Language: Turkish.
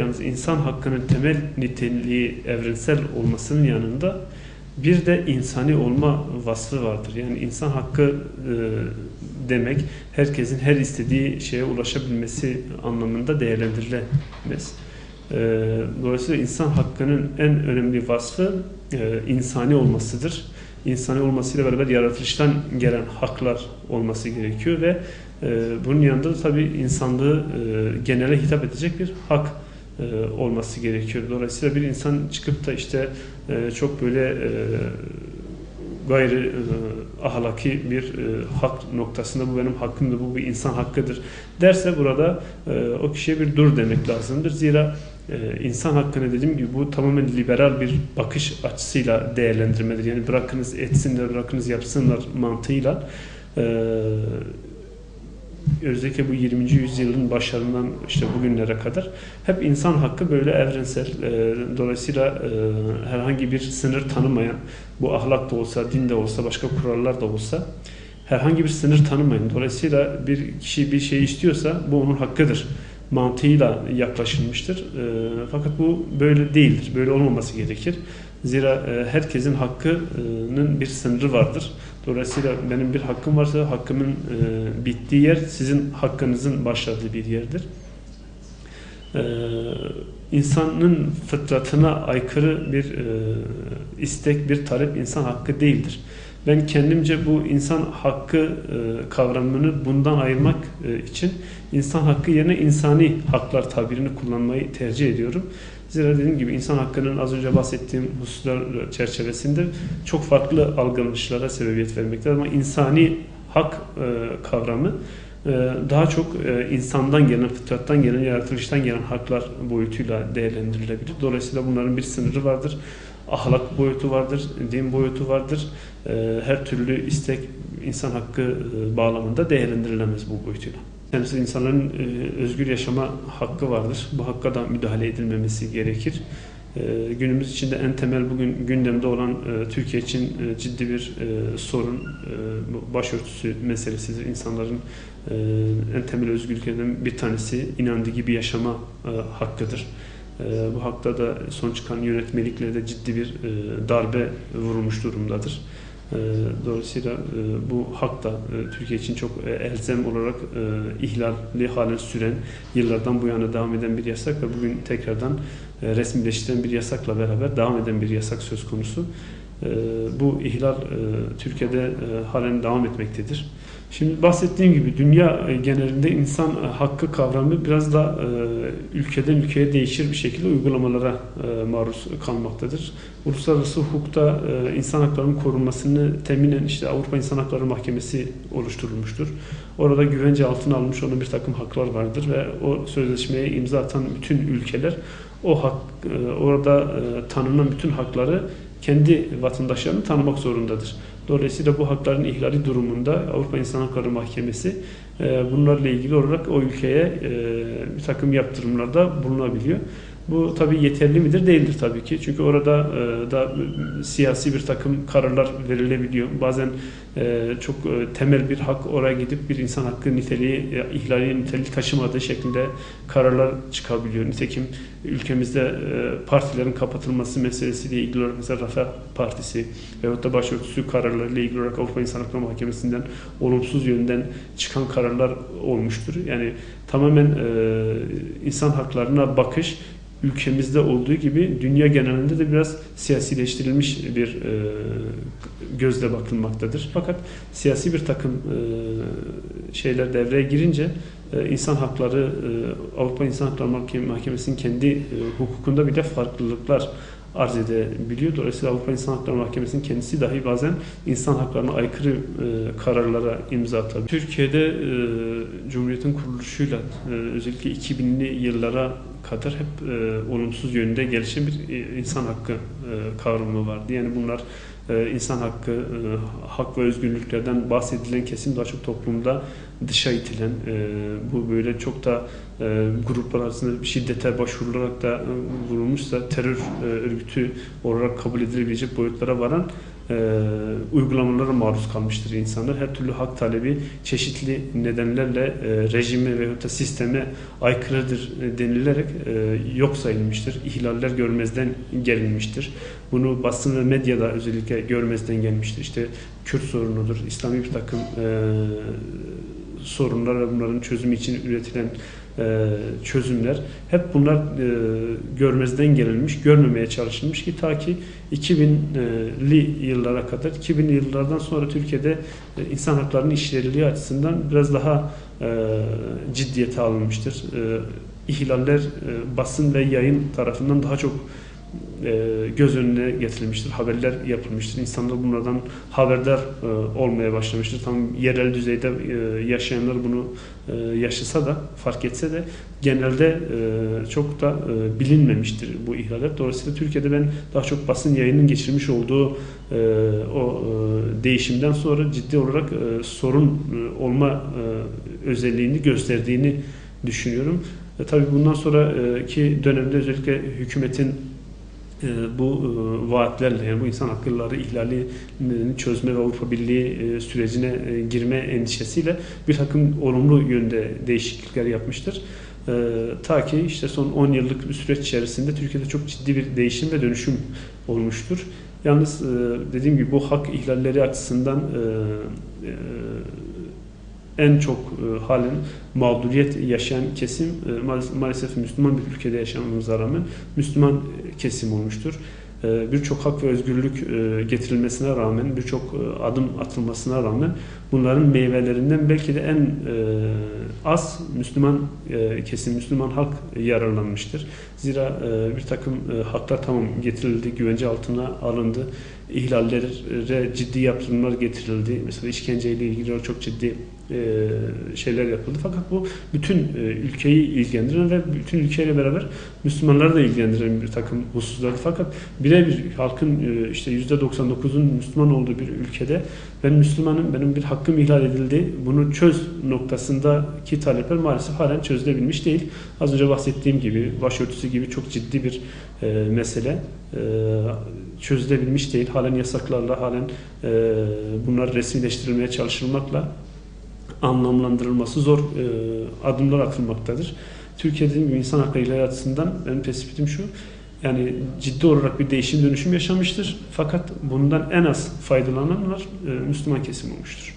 Yalnız insan hakkının temel niteliği evrensel olmasının yanında bir de insani olma vasfı vardır. Yani insan hakkı e, demek herkesin her istediği şeye ulaşabilmesi anlamında değerlendirilemez. E, dolayısıyla insan hakkının en önemli vasfı e, insani olmasıdır. İnsani olmasıyla beraber yaratılıştan gelen haklar olması gerekiyor ve e, bunun yanında da tabii insanlığı e, genele hitap edecek bir hak olması gerekiyor. Dolayısıyla bir insan çıkıp da işte e, çok böyle e, gayri e, ahlaki bir e, hak noktasında bu benim hakkımdır, bu bir insan hakkıdır derse burada e, o kişiye bir dur demek lazımdır. Zira e, insan hakkını dediğim gibi bu tamamen liberal bir bakış açısıyla değerlendirmedir. Yani bırakınız etsinler, bırakınız yapsınlar mantığıyla e, özellikle bu 20. yüzyılın başlarından işte bugünlere kadar hep insan hakkı böyle evrensel. E, dolayısıyla e, herhangi bir sınır tanımayan, bu ahlak da olsa, din de olsa, başka kurallar da olsa herhangi bir sınır tanımayın. Dolayısıyla bir kişi bir şey istiyorsa bu onun hakkıdır mantığıyla yaklaşılmıştır. E, fakat bu böyle değildir. Böyle olmaması gerekir. Zira e, herkesin hakkının bir sınırı vardır. Dolayısıyla benim bir hakkım varsa hakkımın e, bittiği yer sizin hakkınızın başladığı bir yerdir. E, insanın fıtratına aykırı bir istek, bir talep insan hakkı değildir. Ben kendimce bu insan hakkı kavramını bundan ayırmak için insan hakkı yerine insani haklar tabirini kullanmayı tercih ediyorum. Zira dediğim gibi insan hakkının az önce bahsettiğim hususlar çerçevesinde çok farklı algılanışlara sebebiyet vermektedir. Ama insani hak e, kavramı e, daha çok e, insandan gelen, fıtrattan gelen, yaratılıştan gelen haklar boyutuyla değerlendirilebilir. Dolayısıyla bunların bir sınırı vardır. Ahlak boyutu vardır, din boyutu vardır. E, her türlü istek insan hakkı e, bağlamında değerlendirilemez bu boyutuyla. Temsil insanların e, özgür yaşama hakkı vardır. Bu hakka da müdahale edilmemesi gerekir. E, günümüz içinde en temel bugün gündemde olan e, Türkiye için e, ciddi bir e, sorun e, başörtüsü meselesidir. İnsanların e, en temel özgürlüklerinden bir tanesi inandığı gibi yaşama e, hakkıdır. E, bu hakta da son çıkan yönetmeliklerde ciddi bir e, darbe vurulmuş durumdadır. Ee, dolayısıyla e, bu hak da e, Türkiye için çok e, elzem olarak ihlalli halen süren, yıllardan bu yana devam eden bir yasak ve bugün tekrardan resmileştiren bir yasakla beraber devam eden bir yasak söz konusu. Bu ihlal Türkiye'de halen devam etmektedir. Şimdi bahsettiğim gibi dünya genelinde insan hakkı kavramı biraz da ülkeden ülkeye değişir bir şekilde uygulamalara maruz kalmaktadır. Uluslararası hukukta insan haklarının korunmasını teminen işte Avrupa İnsan Hakları Mahkemesi oluşturulmuştur. Orada güvence altına alınmış olan bir takım haklar vardır ve o sözleşmeye imza atan bütün ülkeler o hak orada tanınan bütün hakları kendi vatandaşlarını tanımak zorundadır. Dolayısıyla bu hakların ihlali durumunda Avrupa İnsan Hakları Mahkemesi e, bunlarla ilgili olarak o ülkeye e, bir takım yaptırımlarda bulunabiliyor. Bu tabii yeterli midir? Değildir tabii ki. Çünkü orada e, da siyasi bir takım kararlar verilebiliyor. Bazen e, çok e, temel bir hak oraya gidip bir insan hakkı niteliği, e, ihlali niteliği taşımadığı şeklinde kararlar çıkabiliyor. Nitekim ülkemizde e, partilerin kapatılması meselesiyle ilgili olarak mesela Refah Partisi veyahut da başörtüsü kararlarıyla ilgili olarak Avrupa İnsan Hakları Mahkemesi'nden olumsuz yönden çıkan kararlar olmuştur. Yani tamamen e, insan haklarına bakış ülkemizde olduğu gibi dünya genelinde de biraz siyasileştirilmiş bir e, gözle bakılmaktadır. Fakat siyasi bir takım e, şeyler devreye girince e, insan hakları Avrupa İnsan Hakları Mahkemesi'nin kendi hukukunda bir de farklılıklar arz edebiliyor. Dolayısıyla Avrupa İnsan Hakları Mahkemesi'nin kendisi dahi bazen insan haklarına aykırı e, kararlara imza atabiliyor. Türkiye'de e, Cumhuriyet'in kuruluşuyla e, özellikle 2000'li yıllara kadar hep e, olumsuz yönde gelişen bir e, insan hakkı e, kavramı vardı. Yani bunlar insan hakkı, e, hak ve özgürlüklerden bahsedilen kesim daha çok toplumda dışa itilen, e, bu böyle çok da e, gruplar arasında şiddete başvurularak da e, vurulmuşsa terör e, örgütü olarak kabul edilebilecek boyutlara varan e, uygulamalara maruz kalmıştır insanlar. Her türlü hak talebi çeşitli nedenlerle e, rejime veyahut da sisteme aykırıdır e, denilerek e, yok sayılmıştır. İhlaller görmezden gelinmiştir. Bunu basın ve medyada özellikle görmezden gelmiştir. İşte Kürt sorunudur, İslami bir takım e, sorunlar bunların çözümü için üretilen e, çözümler hep bunlar e, görmezden gelinmiş, görmemeye çalışılmış ki ta ki 2000'li yıllara kadar 2000'li yıllardan sonra Türkiye'de e, insan haklarının işleriliği açısından biraz daha e, ciddiyete alınmıştır. E, ihlaller e, basın ve yayın tarafından daha çok göz önüne getirilmiştir, haberler yapılmıştır. İnsanlar bunlardan haberdar e, olmaya başlamıştır. Tam yerel düzeyde e, yaşayanlar bunu e, yaşasa da, fark etse de genelde e, çok da e, bilinmemiştir bu ihlaller. Dolayısıyla Türkiye'de ben daha çok basın yayının geçirmiş olduğu e, o e, değişimden sonra ciddi olarak e, sorun e, olma e, özelliğini gösterdiğini düşünüyorum. E, tabii bundan sonraki dönemde özellikle hükümetin e, bu e, vaatlerle yani bu insan hakları ihlalini çözme ve Avrupa Birliği e, sürecine e, girme endişesiyle bir takım olumlu yönde değişiklikler yapmıştır. E, ta ki işte son 10 yıllık bir süreç içerisinde Türkiye'de çok ciddi bir değişim ve dönüşüm olmuştur. Yalnız e, dediğim gibi bu hak ihlalleri açısından e, e, en çok e, halen mağduriyet yaşayan kesim e, maalesef, Müslüman bir ülkede yaşamamıza rağmen Müslüman kesim olmuştur. E, birçok hak ve özgürlük e, getirilmesine rağmen, birçok adım atılmasına rağmen bunların meyvelerinden belki de en az Müslüman kesim, Müslüman halk yararlanmıştır. Zira bir takım haklar tamam getirildi, güvence altına alındı, ihlallere ciddi yaptırımlar getirildi. Mesela işkenceyle ilgili çok ciddi şeyler yapıldı. Fakat bu bütün e, ülkeyi ilgilendiren ve bütün ülkeyle beraber Müslümanları da ilgilendiren bir takım hususlardı. Fakat birebir halkın e, işte %99'un Müslüman olduğu bir ülkede ben Müslümanım, benim bir hakkım ihlal edildi, bunu çöz noktasındaki talepler maalesef halen çözülebilmiş değil. Az önce bahsettiğim gibi başörtüsü gibi çok ciddi bir e, mesele e, çözülebilmiş değil. Halen yasaklarla, halen e, bunlar resmileştirilmeye çalışılmakla anlamlandırılması zor e, adımlar atılmaktadır. Gibi insan hakları ihlali açısından benim tespitim şu. Yani ciddi olarak bir değişim dönüşüm yaşamıştır. Fakat bundan en az faydalananlar e, Müslüman kesim olmuştur.